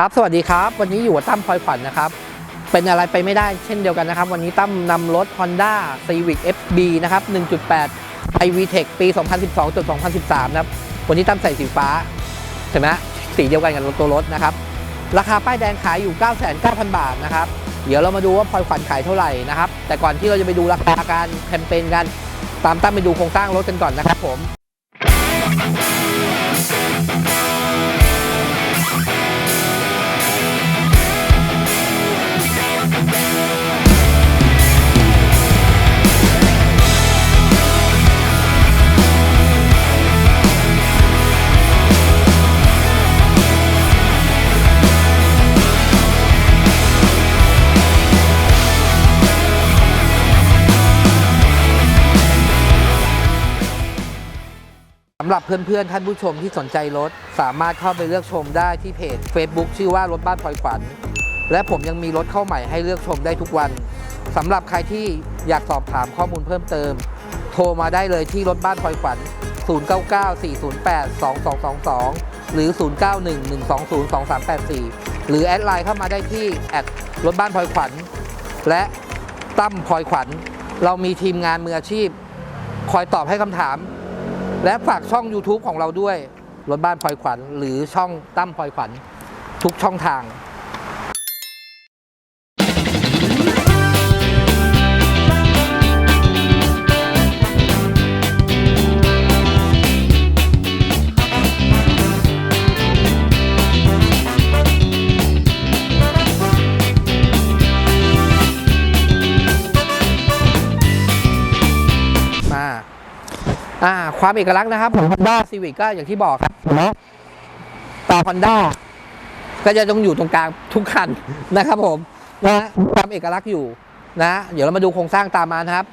ครับ สวัสดีครับ วันนี้อยู่กับตั้มพลอยขวัญนะครับ เป็นอะไรไปไม่ได้เช่นเดียวกันนะครับ วันนี้ตั้มนำรถ Honda Civic FB นะครับ 1.8 iV Tech ปี 2012-2013 นะครับ วันนี้ตั้มใส่สีฟ้าเห็นไหมสีเดียวกันกับตัวรถนะครับ ราคาป้ายแดงขายอยู่ 99,000 บาทนะครับ เดี๋ยวเรามาดูว่าพลอยขวัญขายเท่าไหร่นะครับ แต่ก่อนที่เราจะไปดูราคาการแคมเปญกัน ตามตั้มไปดูโครงสร้างรถกันก่อนนะครับผมำหรับเพื่อนๆ ท่านผู้ชมที่สนใจรถ สามารถเข้าไปเลือกชมได้ที่เพจ Facebook ชื่อว่ารถบ้านพลอยขวัญ และผมยังมีรถเข้าใหม่ให้เลือกชมได้ทุกวันสำหรับใครที่อยากสอบถามข้อมูลเพิ่มเติม โทรมาได้เลยที่รถบ้านพลอยขวัญ 0994082222 หรือ 0911202384 หรือแอดไลน์เข้ามาได้ที่แอดรถบ้านพลอยขวัญ และตั้มพลอยขวัญ เรามีทีมงานมืออาชีพ คอยตอบให้คำถาม และฝากช่อง YouTube ของเราด้วย รถบ้านพลอยขวัญ หรือช่องตั้มพลอยขวัญ ทุกช่องทาง อ่าความเอกลักษณ์นะครับของ Honda Civic ก็อย่างที่บอกครับเห็นไหมตา Honda ก็จะต้องอยู่ตรงกลางทุกคันนะครับผมนะความเอกลักษณ์อยู่นะ เดี๋ยวเรามาดูโครงสร้างตามมานะครับ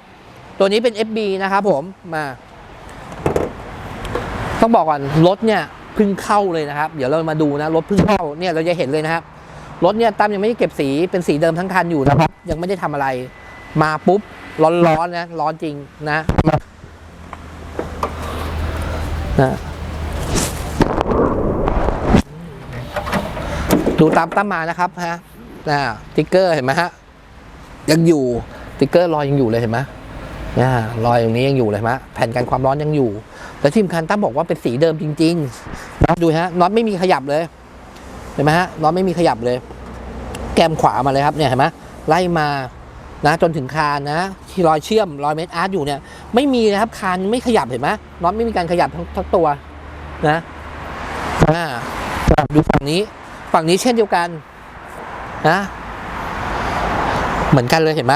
ตัวนี้เป็น FB นะครับผมมาต้องบอกก่อนรถเนี่ยเพิ่งเข้าเลยนะครับ เดี๋ยวเรามาดูนะรถเพิ่งเข้าเนี่ยเราจะเห็นเลยนะครับรถเนี่ยตั้มยังไม่ได้เก็บสีเป็นสีเดิมทั้งคันอยู่นะครับ ยังไม่ได้ทำอะไร มาปุ๊บร้อนๆนะร้อนจริงนะ นะดูตามตั้มมานะครับฮะนะติ๊กเกอร์เห็นไหมฮะยังอยู่ติ๊กเกอร์รอยยังอยู่เลยเห็นไหมนะรอยตรงนี้ยังอยู่เลยไหมแผ่นกันความร้อนยังอยู่แต่ที่สำคัญตั้มบอกว่าเป็นสีเดิมจริงๆนะดูฮะน็อตไม่มีขยับเลยเห็นไหมฮะน็อตไม่มีขยับเลย แกมขวามาเลยครับเนี่ยเห็นไหมไล่มานะจนถึงคานนะที่รอยเชื่อมรอยเมทอาร์ตอยู่เนี่ย ไม่มีนะครับคานไม่ขยับเห็นไหมน็อตไม่มีการขยับทั้งทั้งตัวนะอ่าดูฝั่งนี้ ฝั่งนี้เช่นเดียวกันนะเหมือนกันเลยเห็นไหม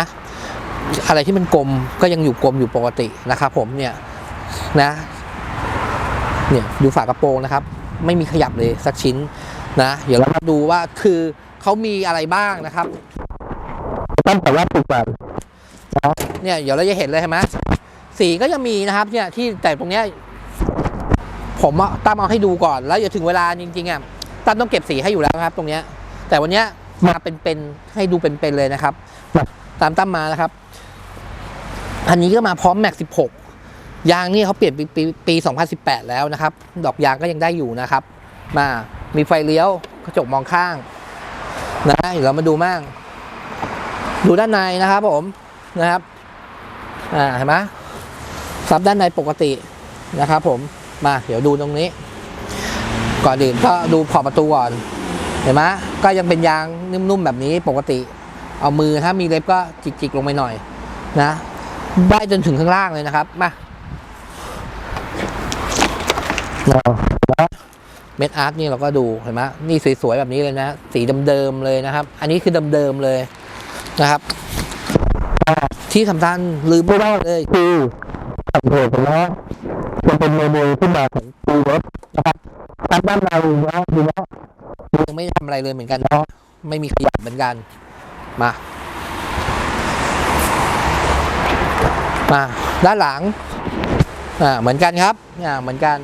อะไรที่มันกลมก็ยังอยู่กลมอยู่ปกตินะครับผมเนี่ยนะเนี่ยดูฝากระโปรงนะครับ ไม่มีขยับเลยสักชิ้นนะเดี๋ยวเรามาดูว่าคือเขามีอะไรบ้างนะครับต้องแต่ว่าถูกแบบเนี่ยเดี๋ยวเราจะเห็นเลยใช่ไหม สีก็ยังมีนะครับเนี่ยที่แต่ตรงเนี้ยผมอะตั้มเอาให้ดูก่อน แล้วอย่าถึงเวลาจริงๆอะตั้มต้องเก็บสีให้อยู่แล้วนะครับ ตรงเนี้ย แต่วันเนี้ยมาเป็นๆให้ดูเป็นๆเลยนะครับตามตั้มมานะครับ อันนี้ก็มาพร้อมแม็ก16ยางนี่เขาเปลี่ยนปีปีปี 2018 แล้วนะครับ ดอกยางก็ยังได้อยู่นะครับ มามีไฟเลี้ยวกระจกมองข้างนะเดี๋ยวเรามาดูมั่งดูด้านในนะครับผมนะครับ อ่าเห็นไหม ซับด้านในปกตินะครับผมมาเดี๋ยวดูตรงนี้ ก่อนอื่นก็ดูขอบประตูก่อนเห็นไหมก็ยังเป็นยางนุ่มๆแบบนี้ปกติ เอามือถ้ามีเล็บก็จิกๆลงไปหน่อยนะได้จนถึงข้างล่างเลยนะครับมาเม็ดอาร์ตนี่เราก็ดูเห็นไหมนี่สวยๆแบบนี้เลยนะ สีเดิมๆเลยนะครับ อันนี้คือเดิมๆเลยนะครับ ที่สำคัญลืมไม่ได้เลยคือ เกตนะจะเป็นเมนูที่มาของตูรถนะครับตัดด้านในนะดูนะยังไม่ทำอะไรเลยเหมือนกันเนาะไม่มีขยับเหมือนกัน มา มาด้านหลังอ่าเหมือนกันครับอ่าเหมือนกัน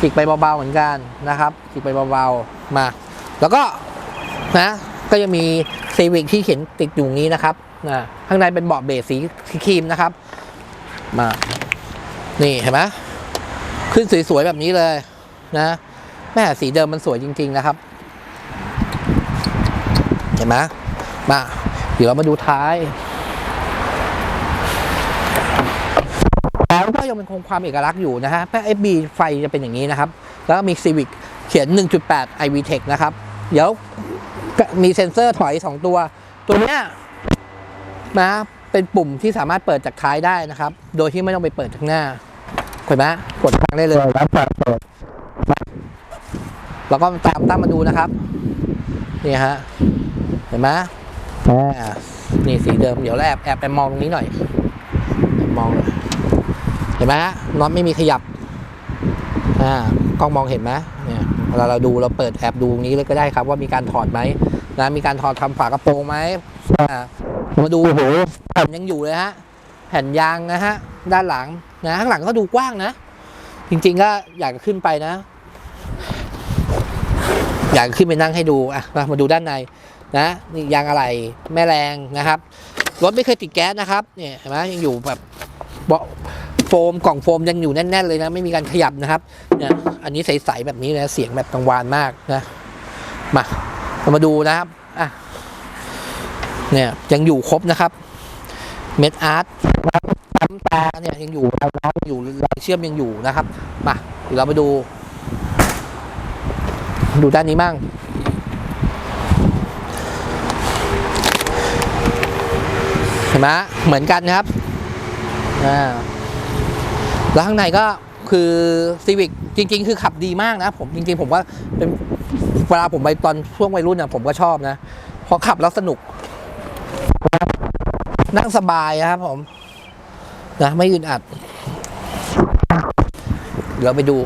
จิกไปเบาๆเหมือนกันนะครับจิกไปเบาๆมา แล้วก็นะ ก็ยังมีซีวิกที่เขียนติดอยู่นี้นะครับนะข้างในเป็นเบาะเบสสีครีมนะครับ มานี่เห็นไหมขึ้นสวยๆแบบนี้เลยนะแม่สีเดิมมันสวยจริง ๆ นะครับ เห็นไหมมาเดี๋ยวเรามาดูท้ายแล้วก็ยังเป็นคงความเอกลักษณ์อยู่นะฮะแป้ FB ไฟจะเป็นอย่างนี้นะครับ แล้วก็มี Civic เขียน 1.8 iVTEC นะครับ เดี๋ยวมีเซ็นเซอร์ถอย 2 ตัว ตัวเนี้ยนะ เป็นปุ่มที่สามารถเปิดจากท้ายได้นะครับ โดยที่ไม่ต้องไปเปิดจากหน้าเห็นไหมกดทางได้เลยแล้วเปิดเปิดแล้วก็ตามตามมาดูนะครับ นี่ฮะ เห็นไหมอ่านี่สีเดิม เดี๋ยวแอบแอบไปมองตรงนี้หน่อย มองเลยเห็นไหมฮะ น็อตไม่มีขยับ อ่ากล้องมองเห็นไหมเนี่ยเวลาเราดูเราเปิดแอบดูตรงนี้เลยก็ได้ครับ ว่ามีการถอดไหมนะ มีการถอดทำฝากระโปรงไหมอ่า มาดูโอ้โหแผ่นยังอยู่เลยฮะ แผ่นยางนะฮะ ด้านหลังนะข้างหลังก็ดูกว้างนะ จริงๆก็อยากขึ้นไปนะ อยากขึ้นไปนั่งให้ดูอะมามาดูด้านในนะนี่ยางอะไรแม่แรงนะครับรถไม่เคยติดแก๊สนะครับเนี่ยเห็นไหมยังอยู่แบบเบาะโฟมกล่องโฟมยังอยู่แน่น ๆ เลยนะ ไม่มีการขยับนะครับเนี่ยอันนี้ใสๆแบบนี้นะเสียงแบบกังวานมากนะมาเรามาดูนะครับ เนี่ยยังอยู่ครบนะครับเม็ดอาร์ตปั๊มตาเนี่ยยังอยู่รอยล้อยังอยู่รอยเชื่อมยังอยู่นะครับมาเดี๋ยวเรามาดู ดูด้านนี้มั่งเห็นไหมเหมือนกันนะครับอ่าแล้วข้างในก็คือซีวิกจริง ๆ คือขับดีมากนะผมจริง ๆ ผมว่าเป็นเวลาผมไปตอนช่วงวัยรุ่นนะผมก็ชอบนะพราะขับแล้วสนุก นั่งสบายครับผมนะไม่อึดอัด เราไปดู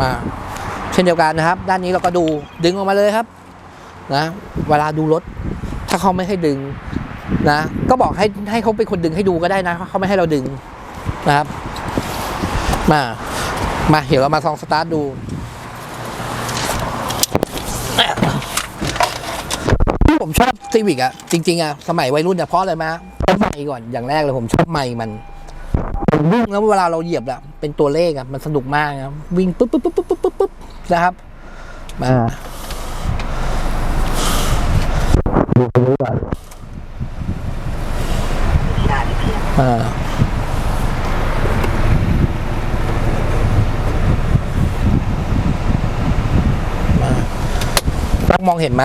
มา เช่นเดียวกันนะครับ ด้านนี้เราก็ดูดึงออกมาเลยครับ นะ เวลาดูรถ ถ้าเขาไม่ให้ดึง นะ ก็บอกให้ให้เขาเป็นคนดึงให้ดูก็ได้นะเขาไม่ให้เราดึงนะครับ มา มาเดี๋ยวเรามาลองสตาร์ทดู ผมชอบซีวิกอะจริงๆอะสมัยวัยรุ่นอะเพราะอะไรมาเพราะไมค์ก่อนอย่างแรกเลยผมชอบไมค์มันมันวิ่งแล้วเวลาเราเหยียบอะเป็นตัวเลขอะมันสนุกมากนะวิ่งปุ๊บปุ๊บปุ๊บปุ๊บปุ๊บปุ๊บปุ๊บนะครับมาดูตรงนี้ก่อนอ่ามาต้องมองเห็นไหม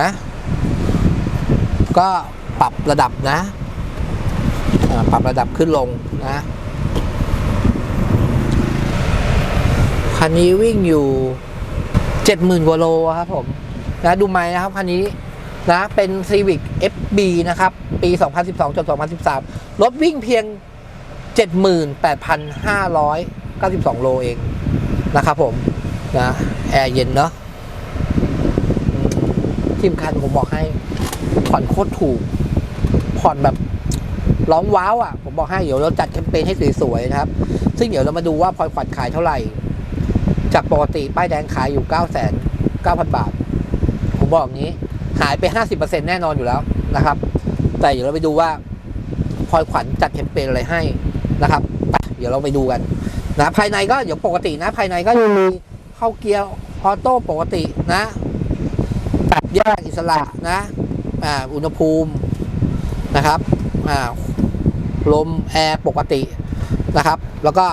ก็ปรับระดับนะ ปรับระดับขึ้นลงนะคันนี้วิ่งอยู่เจ็ดหมื่นกว่าโลครับผมนะดูไหมนะครับคันนี้นะเป็น Civic FB นะครับ ปี 2012จน2013 รถวิ่งเพียง 78,592 โลเองนะครับผมนะแอร์เย็นเนาะทีมคันผมบอกให้ ผ่อนโคตรถูก ผ่อนแบบร้องว้าวอะ ผมบอกให้เดี๋ยวเราจัดแคมเปญให้สวยๆนะครับ ซึ่งเดี๋ยวเรามาดูว่าพลอยขวัญขายเท่าไหร่ จากปกติป้ายแดงขายอยู่9 9 0 0 0 บาท ผมบอกอย่างนี้ หายไป 50%แน่นอนอยู่แล้วนะครับ แต่เดี๋ยวเราไปดูว่าพลอยขวัญจัดแคมเปญอะไรให้นะครับไปเดี๋ยวเราไปดูกันนะภายในก็เดี๋ยวปกตินะ ภายในก็จะมีเข้าเกียร์ออโต้ปกตินะปรับแยกอิสระนะ อ่าอุณหภูมินะครับอ่าลมแอร์ปกตินะครับ แล้วก็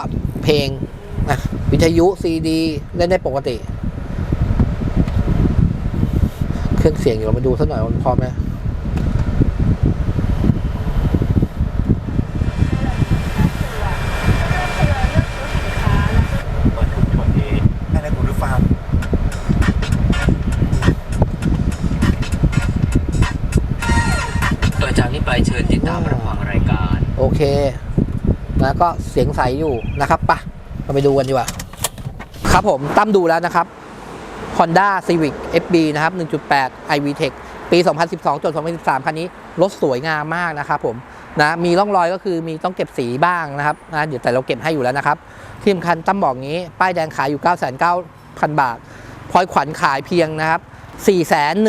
เพลงนะวิทยุซีดี เล่นได้ปกติ เครื่องเสียงเดี๋ยวเรามาดูสักหน่อยมันพร้อมไหม เปิดชุมชนที่ให้ได้คุณผู้ฟัง ต่อจากนี้ไปเชิญติดตามรับฟังรายการ โอ เคนะก็เสียงใสอยู่นะครับปะเราไปดูกันดีกว่า ครับผมตั้มดูแล้วนะครับ Honda Civic FB นะครับ 1.8 iVTEC ปี 2012จน2013 คันนี้ รถสวยงามมากนะครับผมนะมีร่องรอยก็คือมีต้องเก็บสีบ้างนะครับนะเดี๋ยวแต่เราเก็บให้อยู่แล้วนะครับ ที่สำคัญตั้มบอกงี้ ป้ายแดงขายอยู่ 9,900บาท พลอยขวัญขายเพียงนะครับ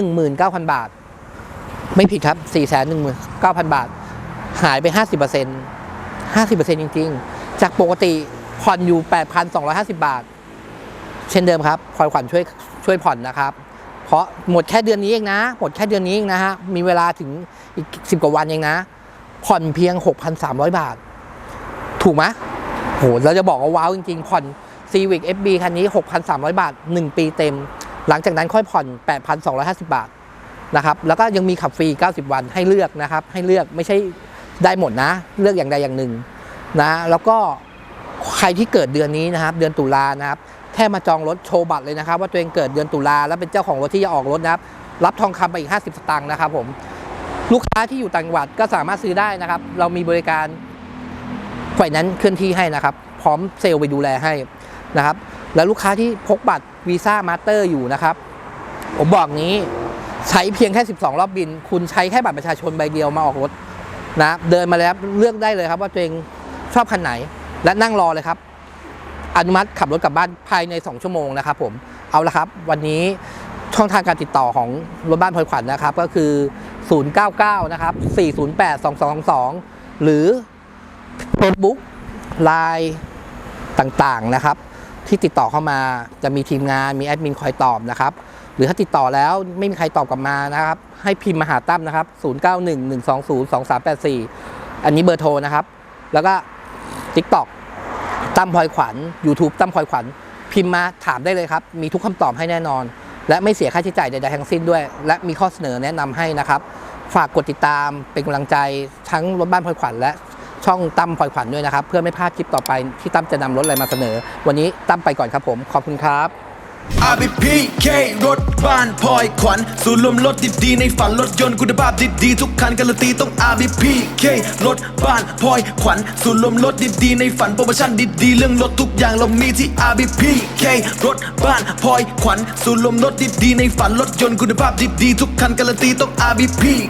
419,000 บาท ไม่ผิดครับ 419,000 บาท หายไป 50% 50%จริง ๆ จากปกติผ่อนอยู่ 8,250 บาท เช่นเดิมครับพลอยขวัญช่วยช่วยผ่อนนะครับ เพราะหมดแค่เดือนนี้เองนะ หมดแค่เดือนนี้เองนะฮะ มีเวลาถึงอีกสิบกว่าวันเองนะ ผ่อนเพียง 6,300 บาท ถูกไหมโห เราจะบอกว่าว้าวจริง ๆ ผ่อน Civic FB คันนี้ 6,300 บาท 1 ปีเต็ม หลังจากนั้นค่อยผ่อน 8,250 บาทนะครับ แล้วก็ยังมีขับฟรี 90 วันให้เลือกนะครับ ให้เลือกไม่ใช่ ได้หมดนะ เลือกอย่างใดอย่างหนึ่งนะแล้วก็ใครที่เกิดเดือนนี้นะครับ เดือนตุลานะครับแค่มาจองรถโชว์บัตรเลยนะครับ ว่าตัวเองเกิดเดือนตุลาแล้วเป็นเจ้าของรถที่จะออกรถนะครับ รับทองคำไปอีก 50 สตางค์นะครับผมลูกค้าที่อยู่ต่างจังหวัดก็สามารถซื้อได้นะครับ เรามีบริการฝ่ายนั้นเคลื่อนที่ให้นะครับ พร้อมเซลล์ไปดูแลให้นะครับ แล้วลูกค้าที่พกบัตรวีซ่ามาสเตอร์อยู่นะครับ ผมบอกงี้ใช้เพียงแค่ 12 รอบบิน คุณใช้แค่บัตรประชาชนใบเดียวมาออกรถ นะเดินมาแล้วเลือกได้เลยครับ ว่าตัวเองชอบคันไหน และนั่งรอเลยครับ อนุมัติขับรถกลับบ้านภายใน 2 ชั่วโมงนะครับผมเอาละครับ วันนี้ช่องทางการติดต่อของรถบ้านพลอยขวัญนะครับ ก็คือ 099 นะครับ 408 2222 หรือ Facebook Line ต่างๆนะครับ ที่ติดต่อเข้ามาจะมีทีมงานมีแอดมินคอยตอบนะครับ หรือถ้าติดต่อแล้วไม่มีใครตอบกลับมานะครับ ให้พิมพ์มาหาตั้มนะครับ 0911202384 อันนี้เบอร์โทรนะครับ แล้วก็ TikTok ตั้มพลอยขวัญ YouTube ตั้มพลอยขวัญ พิมพ์มาถามได้เลยครับ มีทุกคำตอบให้แน่นอน และไม่เสียค่าใช้จ่ายใดๆทั้งสิ้นด้วย และมีข้อเสนอแนะนำให้นะครับ ฝากกดติดตามเป็นกำลังใจทั้งรถบ้านพลอยขวัญและช่องตั้มพลอยขวัญด้วยนะครับ เพื่อไม่พลาดคลิปต่อไปที่ตั้มจะนำรถอะไรมาเสนอ วันนี้ตั้มไปก่อนครับผม ขอบคุณครับ RBPK รถบ้านพลอยขวัญศูนย์รวมรถดีๆในฝันรถยนต์คุณภาพดีๆทุกคันการันตีต้อง RBPK รถบ้านพลอยขวัญศูนย์รวมรถดีๆในฝันโปรโมชั่นดีๆเรื่องรถทุกอย่างเรามีที่ RBPK รถบ้านพลอยขวัญศูนย์รวมรถดีๆในฝันรถยนต์คุณภาพดีๆทุกคันการันตีต้อง RBPK